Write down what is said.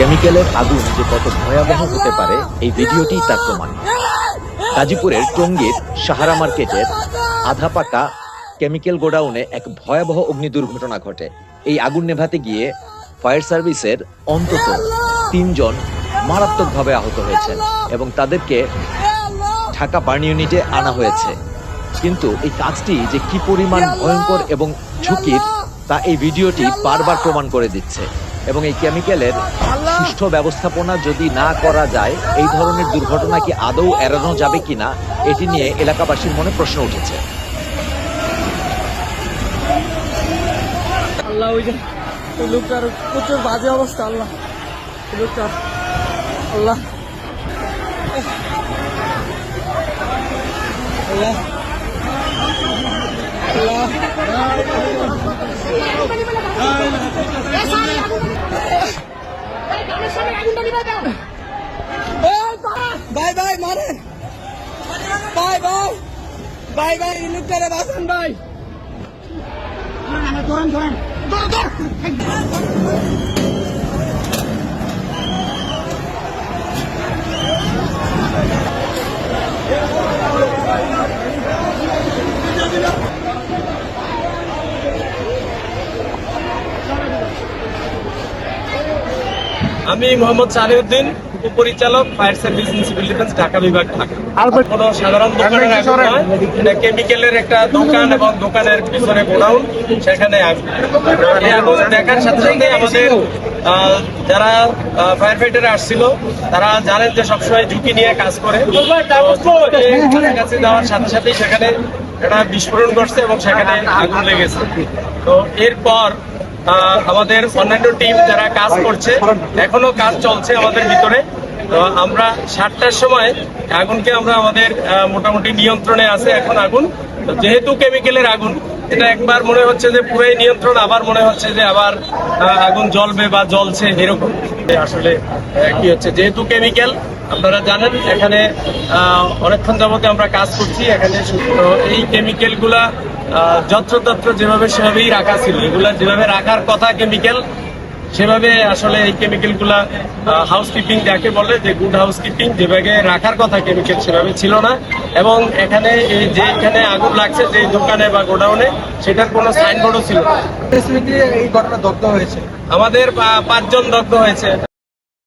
কেমিক্যালের আগুন যে কত ভয়াবহ হতে পারে, এই ভিডিওটি তার প্রমাণ। গাজীপুরের টঙ্গীর সাহারা মার্কেটের আধা পাকা কেমিক্যাল গোডাউনে এক ভয়াবহ অগ্নি দুর্ঘটনা ঘটে। এই আগুন নেভাতে গিয়ে ফায়ার সার্ভিসের অন্তত তিনজন মারাত্মকভাবে আহত হয়েছেন এবং তাদেরকে ঢাকা বার্ন ইউনিটে আনা হয়েছে। কিন্তু এই কাজটি যে কি পরিমাণ ভয়ঙ্কর এবং ঝুঁকির, তা এই ভিডিওটি বারবার প্রমাণ করে দিচ্ছে এবং এই কেমিক্যালের সুষ্ঠু ব্যবস্থাপনা যদি না করা যায়, এই ধরনের দুর্ঘটনা কি আদৌ এড়ানো যাবে কিনা, এটি নিয়ে এলাকাবাসীর মনে প্রশ্ন উঠেছে। আল্লাহ প্রচুর বাজে অবস্থা আল্লাহ। আল্লাহ। আল্লাহ ভাই ভাই মারেন। ভাই ভাই ভাই ভাই লোকটারে বাঁচান ভাই আমি মোহাম্মদ সালিউদ্দিন উপপরিচালক fire service civil defence Dhaka বিভাগ ঢাকা। কোনো সাধারণ দোকানের আগুন নয় এটা কেমিক্যালের একটা দোকান এবং দোকানের পিছনে গোডাউন সেখানে আগুন এই আগুন দেখার সাথে সাথে আমাদের যারা ফায়ার ফাইটার আসছিল তারা জানেন যে সবসময় ঝুঁকি নিয়ে কাজ করে। তো ঝুঁকির কাছে যাওয়ার সাথে সাথেই সেখানে একটা বিস্ফোরণ ঘটছে এবং সেখানে আগুন লেগেছে। তো এরপর আমাদের অন্যান্য টিম যারা কাজ করছে, এখনও কাজ চলছে আমাদের ভিতরে। তো আমরা সাতটার সময় আগুনকে আমরা আমাদের মোটামুটি নিয়ন্ত্রণে আছে এখন আগুন। যেহেতু কেমিক্যালের আগুন, এটা একবার মনে হচ্ছে যে পুরাই নিয়ন্ত্রণ, আবার মনে হচ্ছে যে আবার আগুন জ্বলবে বা জ্বলছে এরকম। আসলে কি হচ্ছে? যেহেতু কেমিক্যাল আপনারা জানেন এখানে অনেকক্ষণ যাবতে আমরা কাজ করছি এখানে। এই কেমিক্যালগুলা যত্রতত্র যেভাবে সেভাবেই রাখা ছিল এগুলা যেভাবে রাখার কথা কেমিক্যাল সেভাবে আসলে এই কেমিক্যালগুলা হাউস কিপিং যাকে বলে যে গুড হাউস কিপিং যেভাবে রাখার কথা কেমিক্যাল সেভাবে ছিল না। এবং এখানে এই যে এখানে আগুন লাগছে যে দোকানে বা গোডাউনে সেটার কোনো সাইনবোর্ডও ছিল না। এই ঘটনা দগ্ধ হয়েছে। আমাদের পাঁচজন দগ্ধ হয়েছে।